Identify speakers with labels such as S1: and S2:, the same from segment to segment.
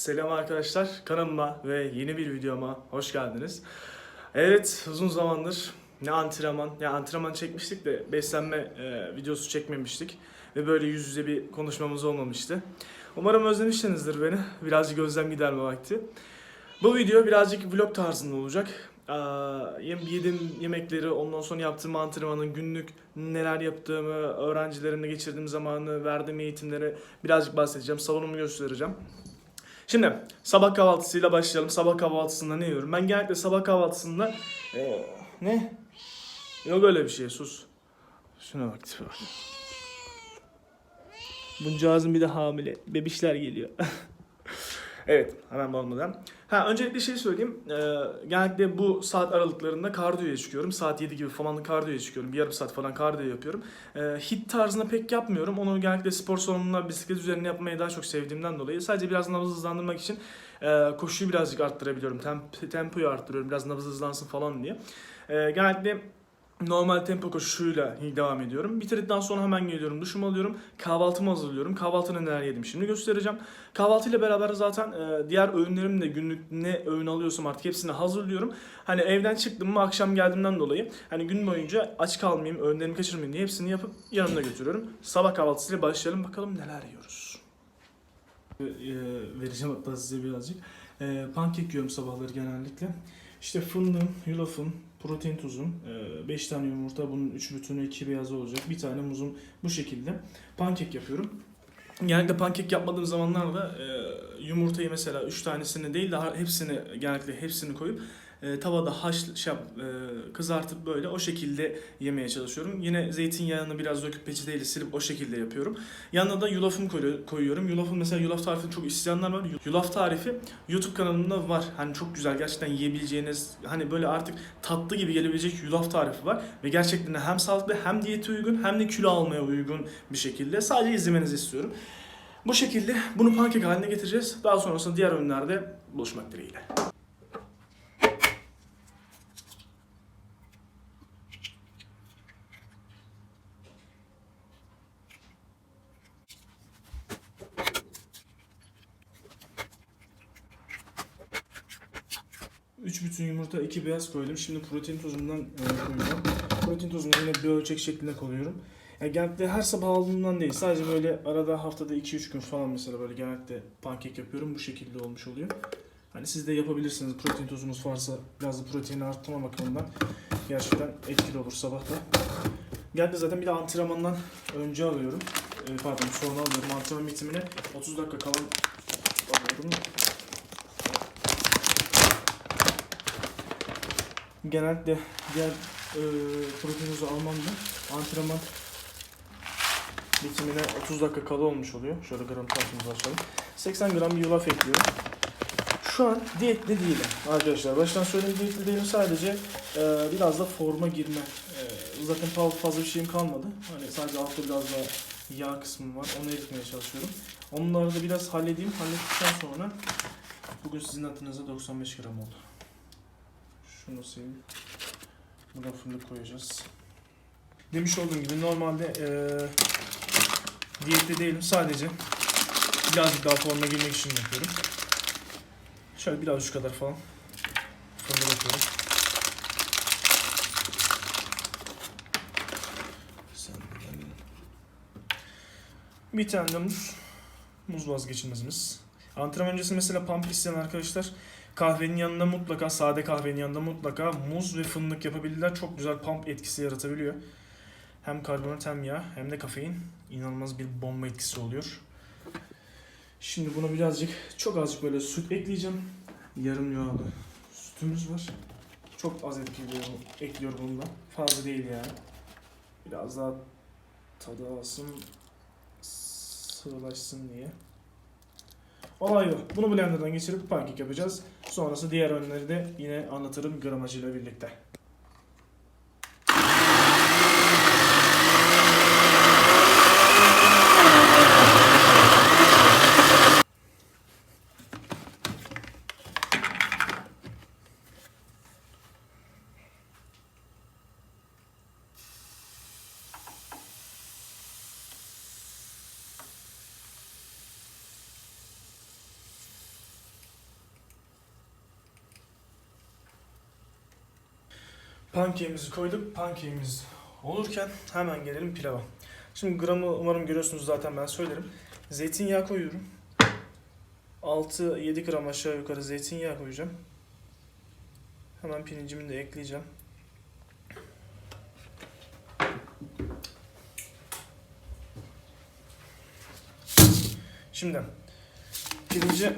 S1: Selam arkadaşlar kanalıma ve yeni bir videoma hoş geldiniz. Evet uzun zamandır ne antrenman ya antrenman çekmiştik de beslenme e, videosu çekmemiştik ve böyle yüz yüze bir konuşmamız olmamıştı. Umarım özlemişsinizdir beni. Birazcık gözlem giderme vakti. Bu video birazcık vlog tarzında olacak. Yem- Yediğim yemekleri, ondan sonra yaptığım antrenmanın günlük neler yaptığımı, öğrencilerimle geçirdiğim zamanı, verdiğim eğitimleri birazcık bahsedeceğim. Salonumu göstereceğim. Şimdi sabah kahvaltısıyla başlayalım. Sabah kahvaltısında ne yiyorum? Ben genellikle sabah kahvaltısında Ee, ne? Yok öyle bir şey sus. Şuna bak tipe bak. Buncağızın bir de hamile. Bebişler geliyor. evet hemen bağlamadan. Ha öncelikle şey söyleyeyim. Ee, genellikle bu saat aralıklarında kardiyoya çıkıyorum. Saat 7 gibi falan kardiyoya çıkıyorum. Bir yarım saat falan kardiyo yapıyorum. Ee, hit tarzında pek yapmıyorum. Onu genellikle spor salonunda bisiklet üzerine yapmayı daha çok sevdiğimden dolayı. Sadece biraz nabız hızlandırmak için e, koşuyu birazcık arttırabiliyorum. Temp, tempoyu arttırıyorum. Biraz nabız hızlansın falan diye. Ee, genellikle normal tempo koşuyla devam ediyorum. Bitirdikten sonra hemen geliyorum, duşumu alıyorum, kahvaltımı hazırlıyorum. Kahvaltının neler yedim şimdi göstereceğim. Kahvaltıyla beraber zaten e, diğer öğünlerim de günlük ne öğün alıyorsam artık hepsini hazırlıyorum. Hani evden çıktım mı akşam geldiğimden dolayı hani gün boyunca aç kalmayayım, öğünlerimi kaçırmayayım diye hepsini yapıp yanımda götürüyorum. Sabah kahvaltısıyla başlayalım bakalım neler yiyoruz. E, vereceğim hatta size birazcık. E, pankek yiyorum sabahları genellikle. İşte fındığım, yulafım, protein tuzum, 5 tane yumurta, bunun 3 bütünü 2 beyazı olacak. Bir tane muzum bu şekilde. Pankek yapıyorum. Genellikle pankek yapmadığım zamanlarda e, yumurtayı mesela 3 tanesini değil de hepsini genellikle hepsini koyup e, tavada haş e, kızartıp böyle o şekilde yemeye çalışıyorum. Yine zeytinyağını biraz döküp peçeteyle silip o şekilde yapıyorum. Yanına da yulafımı koyu- koyuyorum. Yulafın mesela yulaf tarifini çok isteyenler var. Yulaf tarifi YouTube kanalımda var. Hani çok güzel gerçekten yiyebileceğiniz hani böyle artık tatlı gibi gelebilecek yulaf tarifi var. Ve gerçekten hem sağlıklı hem diyete uygun hem de kilo almaya uygun bir şekilde. Sadece izlemenizi istiyorum. Bu şekilde bunu pankek haline getireceğiz. Daha sonrasında diğer öğünlerde buluşmak dileğiyle. Bütün yumurta, iki beyaz koydum. Şimdi protein tozundan e, koyacağım. Protein tozunu yine bir ölçek şeklinde koyuyorum. Yani genellikle her sabah aldığımdan değil. Sadece böyle arada haftada 2-3 gün falan mesela böyle genellikle pankek yapıyorum. Bu şekilde olmuş oluyor. Hani siz de yapabilirsiniz. Protein tozunuz varsa biraz da proteini arttırma bakımından gerçekten etkili olur sabah da. Genellikle zaten bir de antrenmandan önce alıyorum. E, pardon sonra alıyorum. Antrenman bitimine 30 dakika kalan alıyorum. Genellikle diğer e, protein tozu almam da antrenman bitimine 30 dakika kala olmuş oluyor. Şöyle gram tartımızı açalım. 80 gram bir yulaf ekliyorum. Şu an diyetli değilim arkadaşlar. Baştan söyleyeyim diyetli değilim. Sadece e, biraz da forma girme. E, zaten fazla, bir şeyim kalmadı. Hani sadece altta biraz daha yağ kısmım var. Onu eritmeye çalışıyorum. Onları da biraz halledeyim. Hallettikten sonra bugün sizin adınıza 95 gram oldu. Şunu sileyim. Buna fındık koyacağız. Demiş olduğum gibi normalde eee diyette değilim. Sadece birazcık daha forma girmek için yapıyorum. Şöyle biraz şu kadar falan fındık atıyorum. Bir tane de muz. Muz vazgeçilmezimiz. Antrenman öncesi mesela pump isteyen arkadaşlar kahvenin yanında mutlaka sade kahvenin yanında mutlaka muz ve fındık yapabilirler. Çok güzel pump etkisi yaratabiliyor. Hem karbonat hem yağ hem de kafein. inanılmaz bir bomba etkisi oluyor. Şimdi buna birazcık çok azıcık böyle süt ekleyeceğim. Yarım yağlı sütümüz var. Çok az ekliyorum bunu da. Fazla değil yani. Biraz daha tadı alsın, sığlaşsın diye. Olay bu. Bunu blenderdan geçirip pankek yapacağız. Sonrası diğer önleri de yine anlatırım gramajıyla birlikte. Pankeğimizi koyduk. Pankeğimiz olurken hemen gelelim pilava. Şimdi gramı umarım görüyorsunuz zaten ben söylerim. Zeytinyağı koyuyorum. 6-7 gram aşağı yukarı zeytinyağı koyacağım. Hemen pirincimi de ekleyeceğim. Şimdi pirinci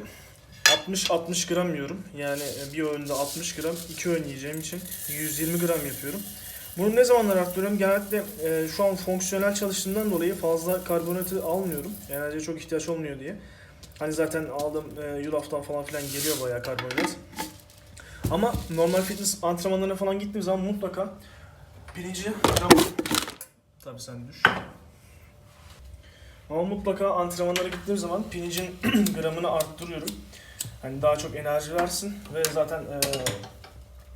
S1: 60-60 gram yiyorum. Yani bir öğünde 60 gram, iki öğün yiyeceğim için 120 gram yapıyorum. Bunu ne zamanlar arttırıyorum? Genellikle e, şu an fonksiyonel çalıştığımdan dolayı fazla karbonatı almıyorum. Enerjiye çok ihtiyaç olmuyor diye. Hani zaten aldığım e, yulaftan falan filan geliyor bayağı karbonhidrat. Ama normal fitness antrenmanlarına falan gittiğim zaman mutlaka pirinci Tabii sen düş. Ama mutlaka antrenmanlara gittiğim zaman pirincin gramını arttırıyorum. Hani daha çok enerji versin ve zaten e,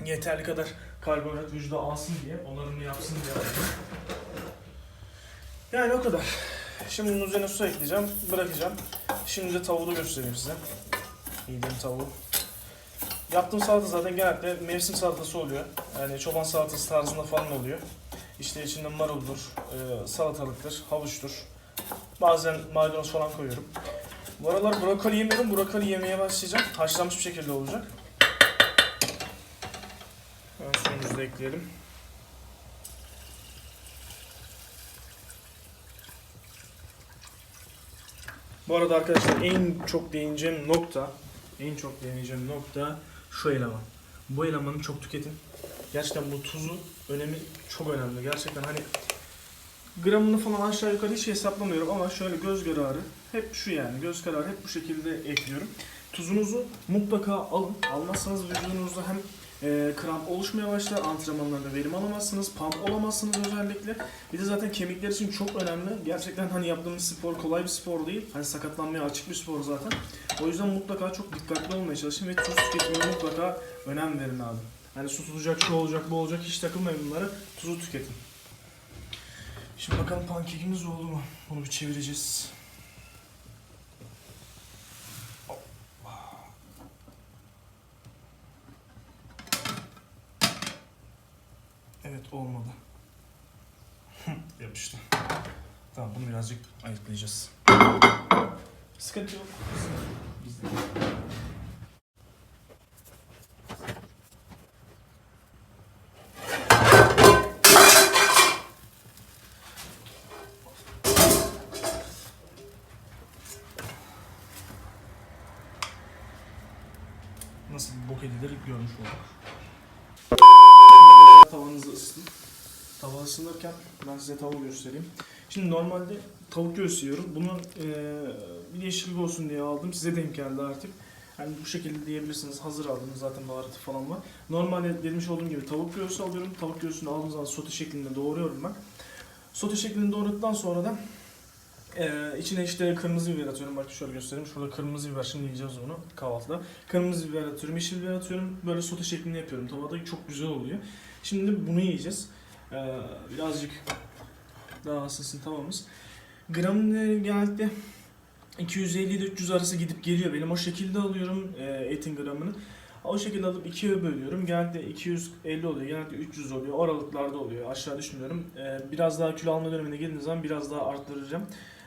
S1: yeterli kadar karbonhidrat vücuda alsın diye, onarımını yapsın diye. Yani o kadar. Şimdi bunun üzerine su ekleyeceğim, bırakacağım. Şimdi de tavuğu da göstereyim size. Yediğim tavuğu. Yaptığım salata zaten genellikle mevsim salatası oluyor. Yani çoban salatası tarzında falan oluyor. İşte içinde maruldur, salatalıktır, havuçtur. Bazen maydanoz falan koyuyorum. Bu aralar brokoli yemiyorum. Brokoli yemeye başlayacağım. Haşlanmış bir şekilde olacak. Hemen suyumuzu da ekleyelim. Bu arada arkadaşlar en çok değineceğim nokta, en çok değineceğim nokta şu eleman. Bu elemanı çok tüketin. Gerçekten bu tuzu önemi çok önemli. Gerçekten hani gramını falan aşağı yukarı hiç hesaplamıyorum ama şöyle göz kararı hep şu yani göz kararı hep bu şekilde ekliyorum. Tuzunuzu mutlaka alın. Almazsanız vücudunuzda hem e, kramp oluşmaya başlar, antrenmanlarda verim alamazsınız, pump olamazsınız özellikle. Bir de zaten kemikler için çok önemli. Gerçekten hani yaptığımız spor kolay bir spor değil. Hani sakatlanmaya açık bir spor zaten. O yüzden mutlaka çok dikkatli olmaya çalışın ve tuz tüketimine mutlaka önem verin abi. Hani su tutacak, şu olacak, bu olacak hiç takılmayın bunlara. Tuzu tüketin. Şimdi bakalım pankekimiz oldu mu? Bunu bir çevireceğiz. Evet olmadı. Yapıştı. Tamam bunu birazcık ayıklayacağız. Sıkıntı yok. Biz de- görmüş olduk. Tavanızı ısıtın. Tava ısınırken ben size tavuğu göstereyim. Şimdi normalde tavuk göğsü yiyorum. Bunu eee bir değişiklik olsun diye aldım. Size denk geldi artık. Yani bu şekilde diyebilirsiniz. Hazır aldım zaten baharatı falan var. Normalde demiş olduğum gibi tavuk göğsü alıyorum. Tavuk göğsünü aldığım zaman sote şeklinde doğruyorum ben. Sote şeklinde doğradıktan sonra da ee, içine işte kırmızı biber atıyorum. Bak şöyle göstereyim. Şurada kırmızı biber. Şimdi yiyeceğiz onu kahvaltıda. Kırmızı biber atıyorum. Yeşil biber atıyorum. Böyle sote şeklinde yapıyorum. Tavada çok güzel oluyor. Şimdi bunu yiyeceğiz. Ee, birazcık daha ısınsın tavamız. Gramını genellikle 250 ile 300 arası gidip geliyor. Benim o şekilde alıyorum e, etin gramını. O şekilde alıp ikiye bölüyorum. Genellikle 250 oluyor, genellikle 300 oluyor. O aralıklarda oluyor. Aşağı düşmüyorum. Ee, biraz daha kilo alma dönemine geldiğiniz zaman biraz daha arttıracağım.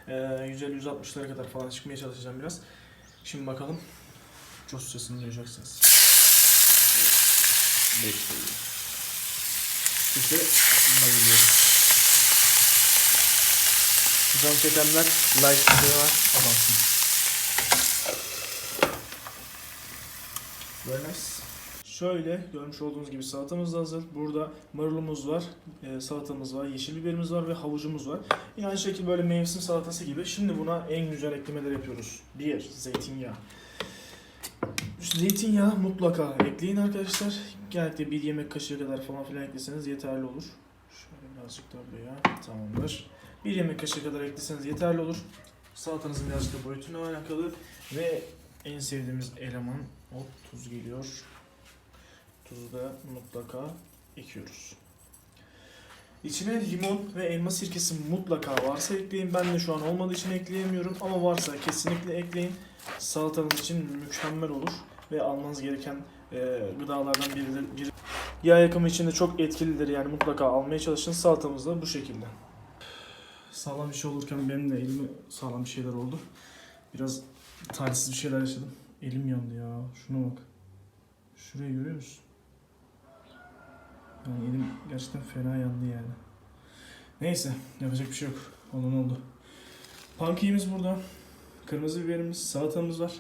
S1: Ee, 150-160'lara kadar falan çıkmaya çalışacağım biraz. Şimdi bakalım. Coz sesini duyacaksınız. Sese bayılıyorum. Can çekenler like videolar adamsın. Very nice. Şöyle görmüş olduğunuz gibi salatamız da hazır. Burada marulumuz var, e, salatamız var, yeşil biberimiz var ve havucumuz var. Yine aynı şekilde böyle mevsim salatası gibi. Şimdi buna en güzel eklemeler yapıyoruz. Bir, zeytinyağı. Zeytinyağı mutlaka ekleyin arkadaşlar. Genellikle bir yemek kaşığı kadar falan filan ekleseniz yeterli olur. Şöyle birazcık daha buraya. Tamamdır. Bir yemek kaşığı kadar ekleseniz yeterli olur. Salatanızın birazcık da boyutuyla alakalı. Ve en sevdiğimiz eleman o tuz geliyor. Tuzu da mutlaka ekiyoruz. İçine limon ve elma sirkesi mutlaka varsa ekleyin. Ben de şu an olmadığı için ekleyemiyorum ama varsa kesinlikle ekleyin. Salatanız için mükemmel olur ve almanız gereken e, gıdalardan biri, biri Yağ yakımı için de çok etkilidir yani mutlaka almaya çalışın. Salatamız da bu şekilde. Sağlam bir şey olurken benim de elime sağlam bir şeyler oldu. Biraz talihsiz bir şeyler yaşadım. Elim yandı ya. Şuna bak. Şurayı görüyor musun? Yani elim gerçekten fena yandı yani. Neyse yapacak bir şey yok. Olan oldu. Pankeğimiz burada. Kırmızı biberimiz, salatamız var.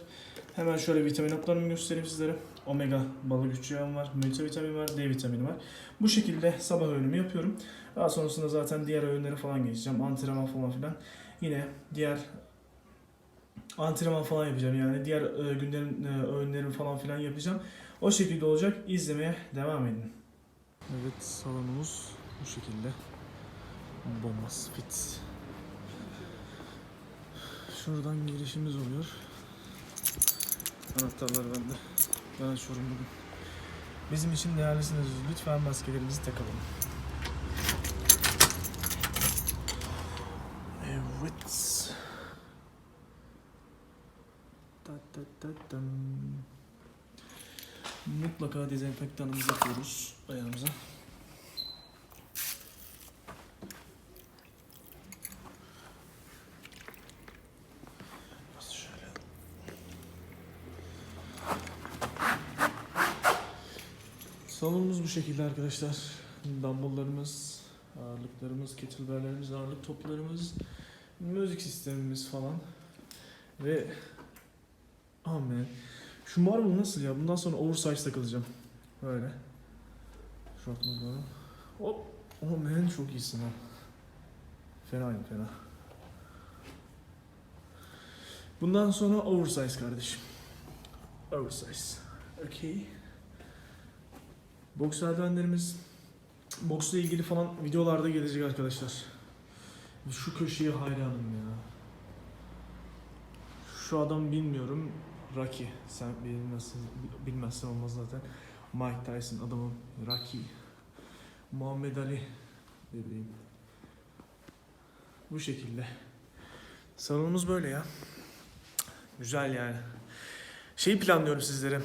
S1: Hemen şöyle vitamin haplarımı göstereyim sizlere. Omega balık güç yağım var, multivitamin var, D vitamini var. Bu şekilde sabah öğünümü yapıyorum. Daha sonrasında zaten diğer öğünlere falan geçeceğim. Antrenman falan filan. Yine diğer antrenman falan yapacağım yani. Diğer e, günlerin e, öğünlerimi falan filan yapacağım. O şekilde olacak. İzlemeye devam edin. Evet salonumuz bu şekilde. Bombas fit. Şuradan girişimiz oluyor. Anahtarlar bende. Ben açıyorum bugün. Bizim için değerlisiniz. Lütfen maskelerimizi takalım. Evet. Ta ta ta tam. Mutlaka dezenfektanımızı yapıyoruz ayağımıza. Biraz şöyle. Salonumuz bu şekilde arkadaşlar. Dumbbell'larımız, ağırlıklarımız, kettlebell'lerimiz, ağırlık toplarımız, müzik sistemimiz falan. Ve amen. Şu marmol nasıl ya? Bundan sonra oversize takılacağım. Böyle. Şortları. Hop. Oh man çok iyisin ha. Fenayım fena. Bundan sonra oversize kardeşim. Oversize. Okay. Boks eldivenlerimiz boksla ilgili falan videolarda gelecek arkadaşlar. Şu köşeye hayranım ya. Şu adam bilmiyorum. Rocky. Sen bilmezsin, bilmezsen olmaz zaten. Mike Tyson adamım. Rocky. Muhammed Ali bebeğim. Bu şekilde. Salonumuz böyle ya. Güzel yani. Şeyi planlıyorum sizlere.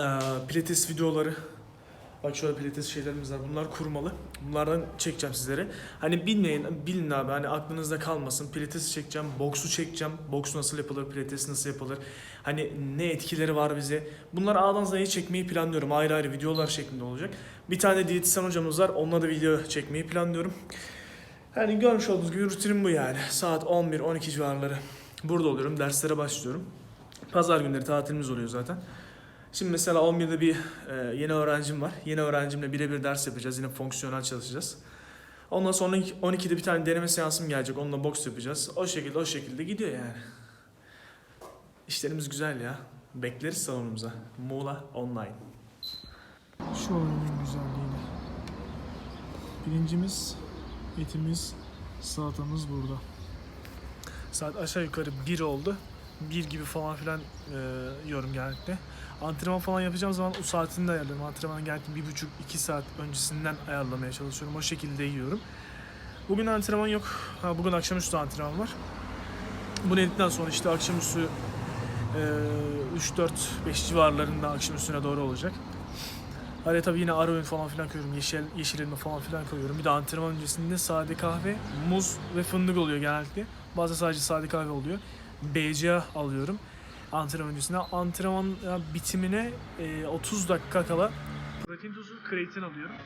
S1: Ee, pilates videoları. Bak şöyle pilates şeylerimiz var. Bunlar kurmalı. Bunlardan çekeceğim sizlere. Hani bilmeyin, bilin abi hani aklınızda kalmasın. Pilates çekeceğim, boksu çekeceğim. Boks nasıl yapılır, pilates nasıl yapılır. Hani ne etkileri var bize. Bunları A'dan Z'ye çekmeyi planlıyorum. Ayrı ayrı videolar şeklinde olacak. Bir tane diyetisyen hocamız var. Onunla da video çekmeyi planlıyorum. Yani görmüş olduğunuz gibi rutinim bu yani. Saat 11-12 civarları burada oluyorum. Derslere başlıyorum. Pazar günleri tatilimiz oluyor zaten. Şimdi mesela 11'de bir e, yeni öğrencim var. Yeni öğrencimle birebir ders yapacağız. Yine fonksiyonel çalışacağız. Ondan sonra 12'de bir tane deneme seansım gelecek. Onunla boks yapacağız. O şekilde o şekilde gidiyor yani. İşlerimiz güzel ya. Bekleriz salonumuza. Muğla Online. Şu oyunun güzelliğiyle. Birincimiz, etimiz, salatamız burada. Saat aşağı yukarı 1 oldu. 1 gibi falan filan e, yiyorum genellikle. Antrenman falan yapacağım zaman o saatini de ayarlıyorum. Antrenman genellikle bir buçuk iki saat öncesinden ayarlamaya çalışıyorum. O şekilde yiyorum. Bugün antrenman yok. Ha, bugün akşamüstü antrenman var. Bunu yedikten sonra işte akşamüstü e, 3-4-5 civarlarında akşam üstüne doğru olacak. Araya tabii yine ara öğün falan filan koyuyorum. Yeşil, yeşil elma falan filan koyuyorum. Bir de antrenman öncesinde sade kahve, muz ve fındık oluyor genellikle. Bazen sadece sade kahve oluyor. BCA alıyorum antrenman öncesinde. Antrenman bitimine e, 30 dakika kala protein tozu, kreatin alıyorum.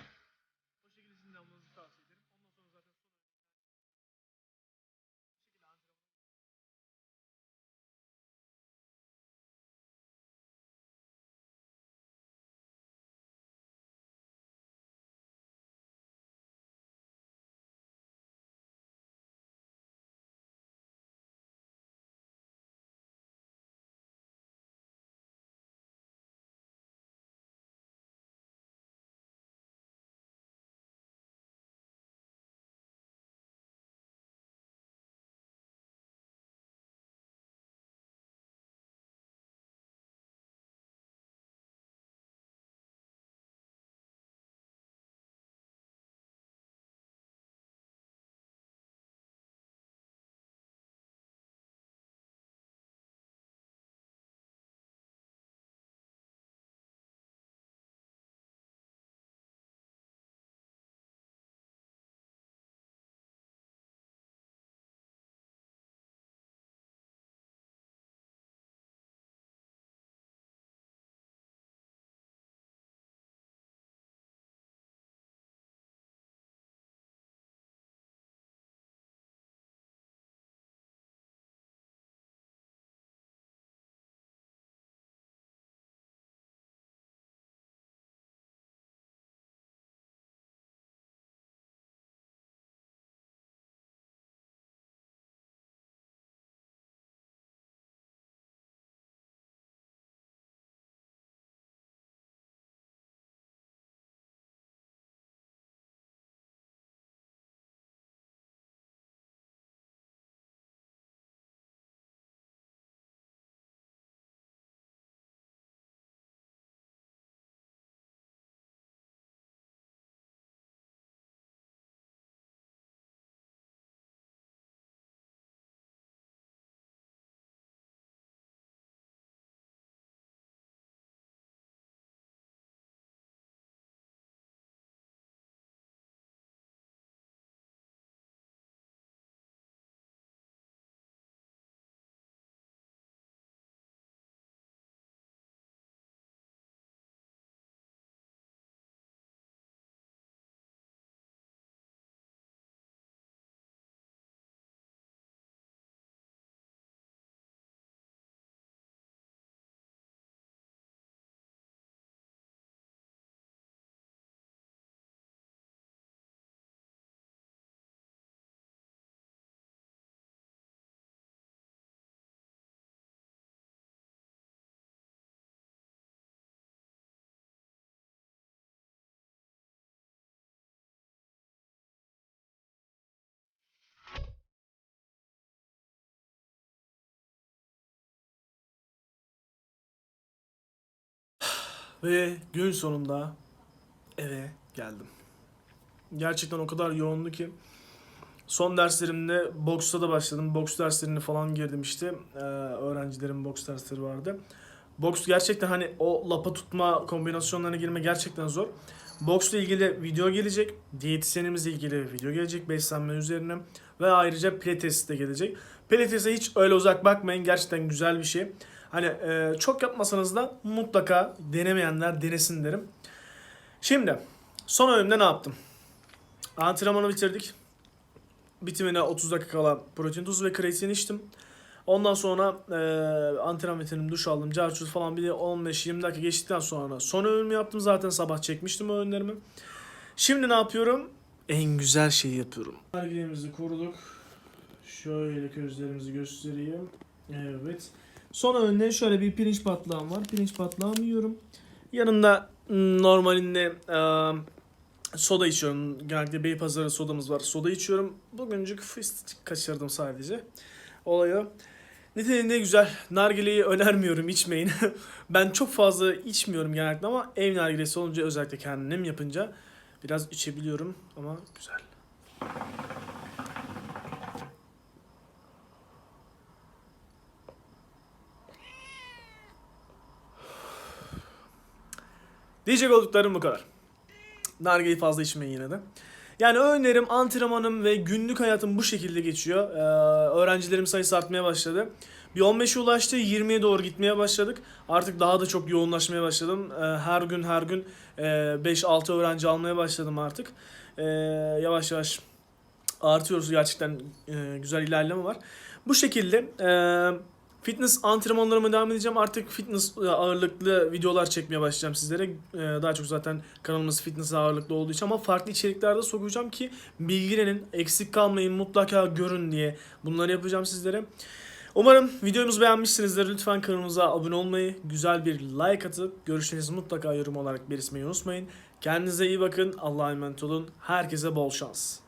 S1: Ve gün sonunda eve geldim. Gerçekten o kadar yoğundu ki son derslerimde boksta da başladım. Boks derslerini falan girdim işte. Ee, öğrencilerin boks dersleri vardı. Boks gerçekten hani o lapa tutma kombinasyonlarına girme gerçekten zor. Boksla ilgili video gelecek. Diyetisyenimizle ilgili video gelecek. Beslenme üzerine. Ve ayrıca pilates de gelecek. Pilates'e hiç öyle uzak bakmayın. Gerçekten güzel bir şey. Hani e, çok yapmasanız da mutlaka denemeyenler denesin derim. Şimdi son öğünde ne yaptım? Antrenmanı bitirdik. Bitimine 30 dakika kala protein tozu ve kreatin içtim. Ondan sonra e, antrenman bitirdim, duş aldım, carçuz falan bir de 15-20 dakika geçtikten sonra son öğünümü yaptım. Zaten sabah çekmiştim öğünlerimi. Şimdi ne yapıyorum? En güzel şeyi yapıyorum. Nargile'mizi koruduk. Şöyle gözlerimizi göstereyim. Evet. Son öğünde şöyle bir pirinç patlağım var. Pirinç patlağımı yiyorum. Yanında normalinde e, soda içiyorum. Genellikle Beypazarı sodamız var. Soda içiyorum. Bugüncük fıstık kaçırdım sadece. Olayı. Niteliğinde güzel. Nargileyi önermiyorum içmeyin. ben çok fazla içmiyorum genellikle ama ev nargilesi olunca özellikle kendim yapınca biraz içebiliyorum ama güzel. Diyecek olduklarım bu kadar. Nargileyi fazla içmeyin yine de. Yani öğünlerim, antrenmanım ve günlük hayatım bu şekilde geçiyor. Ee, öğrencilerim sayısı artmaya başladı. Bir 15'e ulaştı, 20'ye doğru gitmeye başladık. Artık daha da çok yoğunlaşmaya başladım. Ee, her gün her gün e, 5-6 öğrenci almaya başladım artık. Ee, yavaş yavaş artıyoruz gerçekten e, güzel ilerleme var. Bu şekilde e, fitness antrenmanlarıma devam edeceğim. Artık fitness ağırlıklı videolar çekmeye başlayacağım sizlere. E, daha çok zaten kanalımız fitness ağırlıklı olduğu için ama farklı içeriklerde sokacağım ki bilgilenin, eksik kalmayın, mutlaka görün diye bunları yapacağım sizlere. Umarım videomuzu beğenmişsinizdir. Lütfen kanalımıza abone olmayı, güzel bir like atıp görüşlerinizi mutlaka yorum olarak belirtmeyi unutmayın. Kendinize iyi bakın. Allah'a emanet olun. Herkese bol şans.